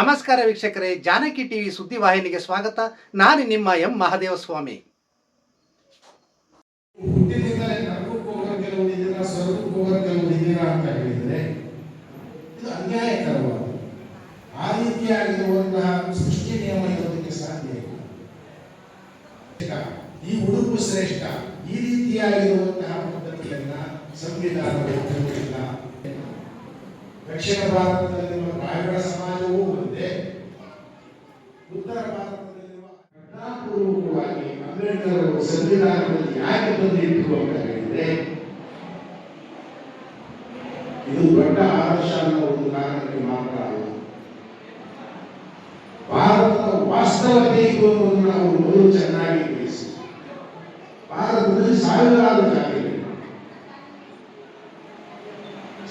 ನಮಸ್ಕಾರ ವೀಕ್ಷಕರೇ, ಜಾನಕಿ ಟಿವಿ ಸುದ್ದಿವಾಹಿನಿಗೆ ಸ್ವಾಗತ. ನಾನು ನಿಮ್ಮ ಎಂ ಮಹಾದೇವ ಸ್ವಾಮಿ ಹುಟ್ಟಿನಿಂದಲೇ ನರಕಕ್ಕೆ ಹೋಗೋ ಕೆಲವು ಇದೀರ ಸ್ವರ್ಗಕ್ಕೆ ಹೋಗೋ ಕೆಲವು ಇದೀರ ಅಂತ ಹೇಳಿದ್ರೆ, ಇದು ಅನ್ಯಾಯಕರವಾದ. ಆ ಈ ಶ್ರೇಷ್ಠ, ಈ ರೀತಿಯಾಗಿರುವಂತಹ ಪದ್ಧತಿಯನ್ನ ಸಂವಿಧಾನ ದಕ್ಷಿಣ ಭಾರತದಲ್ಲಿರುವ ರಾಯಗಢ ಸಮಾಜವೂ ಅಂಬೇಡ್ಕರ್ ಅವರು ಸಂವಿಧಾನದಲ್ಲಿ ಯಾಕೆ ಬಂದಿತ್ತು ಅಂತ ಹೇಳಿದ್ರೆ ಇದು ದೊಡ್ಡ ಆದರ್ಶ ಅನ್ನೋ ಒಂದು ಕಾರಣಕ್ಕೆ ಮಾತ್ರ ಅಲ್ಲ ಭಾರತದ ವಾಸ್ತವತೆ ಇದು ಅನ್ನೋದನ್ನ ನಾವು ಮೊದಲು ಚೆನ್ನಾಗಿ ಗ್ರಹಿಸಿ ಭಾರತದಲ್ಲಿ ಸಾವಿರಾರು ಜಾತಿಗಳಿವೆ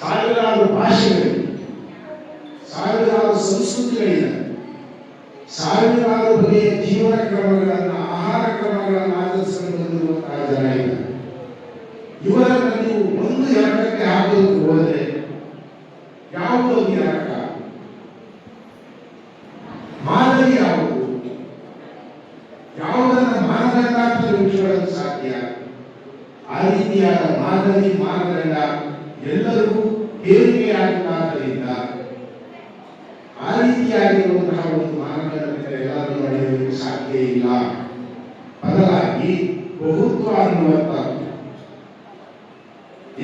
ಸಾವಿರಾರು ಭಾಷೆಗಳಿವೆ ಸಾವಿರಾರು ಸಂಸ್ಕೃತಿಗಳಿವೆ ಸಾವಿರಾರು ಬಗೆಯ ಜೀವನ ಕ್ರಮಗಳನ್ನು ಆಹಾರ ಕ್ರಮಗಳನ್ನು ಆಚರಿಸಲು ಬಂದಿರುವಂತಹ ಜನ ಇದ್ದಾರೆ. ಇವರನ್ನು ನೀವು ಒಂದು ಎರಡಕ್ಕೆ ಹಾಕೋದಕ್ಕೆ ಹೋದರೆ ಯಾವುದು ಎರಕ ಮಾದರಿ ಯಾವುದು? ಯಾವುದನ್ನ ಮಾನದಂಡ ಅಂತ ಇಟ್ಕೊಳ್ಳೋದು ಸಾಧ್ಯ? ಆ ರೀತಿಯಾದ ಮಾದರಿ ಮಾನದಂಡ ಎಲ್ಲರಿಗೂ ಹೇರಿಕೆಯಾಗಿದ್ದಾದ್ದರಿಂದ ಆ ರೀತಿಯಾಗಿರುವಂತಹ ಒಂದು ಮಾನದಂಡದಿಂದ ಎಲ್ಲರೂ ನಡೆಯಲು ಸಾಧ್ಯ ಇಲ್ಲ. ಬದಲಾಗಿ ಬಹುತ್ವ ಅನ್ನುವಂತ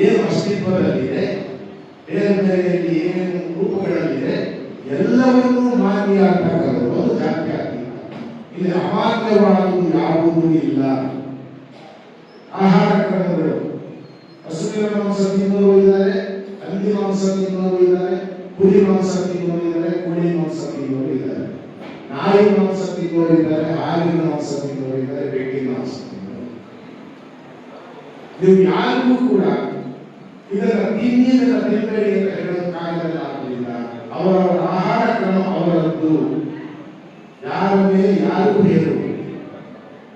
ಏನು ಅಸ್ತಿತ್ವದಲ್ಲಿದೆ, ಬೇರೆ ಏನೇನು ರೂಪಗಳಲ್ಲಿದೆ, ಎಲ್ಲವನ್ನೂ ಮಾನ್ಯ ಅಂತ ಕರೆದು ಜಾತಿ ಜಾತ್ಯಾತೀತ ಇಲ್ಲಿ ಅಮಾನ್ಯವಾದುದು ಯಾವುದೂ ಇಲ್ಲ. ಆಹಾರ ಕ್ರಮಗಳು. ಹಸುವಿನ ಮಾಂಸ ತಿನ್ನೋರು ಇದ್ದಾರೆ, ಹಂದಿ ಮಾಂಸ ತಿನ್ನೋರು ಇದ್ದಾರೆ ಕುರಿ ಮಾಂಸ ತಿನ್ನೋರು ಇದ್ದಾರೆ ಕೋಳಿ ಮಾಂಸ ತಿನ್ನೋರು ಇದ್ದಾರೆ ತಿನ್ನೋರು ಇದ್ದಾರೆ ಹಾಲಿನ ಮಾಂಸ ತಿನ್ನೋರು ಇದ್ದಾರೆ ಬೆಕ್ಕಿನ ತಿನ್ನೋರು ನೀವು ಯಾರಿಗೂ ಕೂಡ ಇದರ ತಿನ್ನಿ ಇದನ್ನ ತಿನ್ನಬೇಡಿ ಅಂತ ಹೇಳೋದಕ್ಕಾಗಲ್ಲ ಆಗಲಿಲ್ಲ ಅವರವರ ಆಹಾರ ಕ್ರಮ ಅವರದ್ದು. ಯಾರ ಮೇಲೆ ಯಾರಿಗೂ ಹೇರು?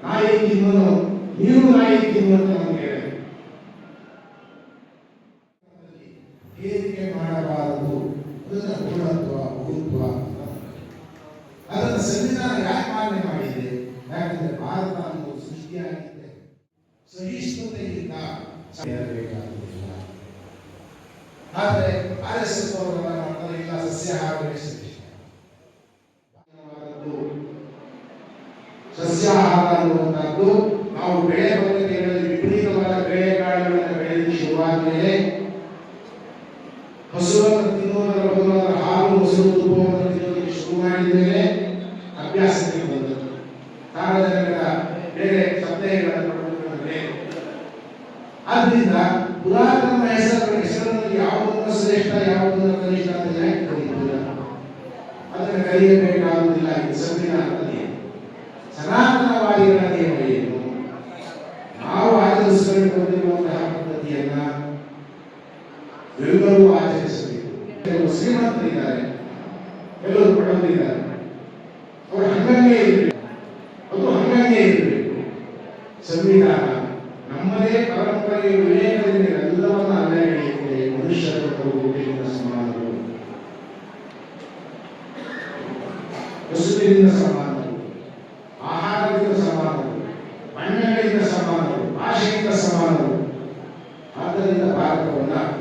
ನಾಯಿ ತಿನ್ನೋನು ನೀವು ನಾಯಿ ಅಂತ ನಮ್ಗೆ ಹೇರಿಕೆ ಮಾಡಬಾರದು. ಅದನ್ನ ಗುಣತ್ವ ಅದನ್ನು ಸಂವಿಧಾನ ಯಾಕೆ ಮಾನ್ಯ ಮಾಡಿದೆ ಯಾಕಂದ್ರೆ ಭಾರತ ಅನ್ನೋದು ಸೃಷ್ಟಿಯಾಗಿದೆ ಸಹಿಷ್ಣುತೆಯಿಂದ ಇರಬೇಕಾಗುವುದಿಲ್ಲ ಆದರೆ ಆರ್ ಎಸ್ ಎಸ್ ಅವರು ಮಾಡ್ತಾರೆ ಇಲ್ಲ ಸಸ್ಯಾಹಾರವೇ ಶ್ರೇಷ್ಠ ಸಸ್ಯಾಹಾರ ಅನ್ನುವಂಥದ್ದು ನಾವು ಬೆಳೆ ಪದ್ಧತಿಗಳಲ್ಲಿ ಎಲ್ಲರೂ ಆಚರಿಸಬೇಕು. ಕೆಲವರು ಶ್ರೀಮಂತರಿದ್ದಾರೆ, ಕೆಲವರು ಬಡವರಿದ್ದಾರೆ. ಅವರು ಹಂಗಂಗೆ ಇರಬೇಕು. ಅದು ಹಂಗಂಗೆ ಇರಬೇಕು. ಸಂವಿಧಾನ ನಮ್ಮದೇ ಪರಂಪರೆಯ ವಿವೇಕದಿಂದ ಎಲ್ಲವನ್ನ ಅನ್ಯಾಯಿದೆ ಮನುಷ್ಯರ ಹುಟ್ಟಿನಿಂದ ಸಮಾನರು. ವಸುವಿನಿಂದ ಸಮಾನರು. ಆಹಾರದಿಂದ ಸಮಾನರು. ಬಣ್ಣಗಳಿಂದ ಸಮಾನರು. ಭಾಷೆಯಿಂದ ಸಮಾನರು. ಆದ್ದರಿಂದ ಭಾರತವನ್ನು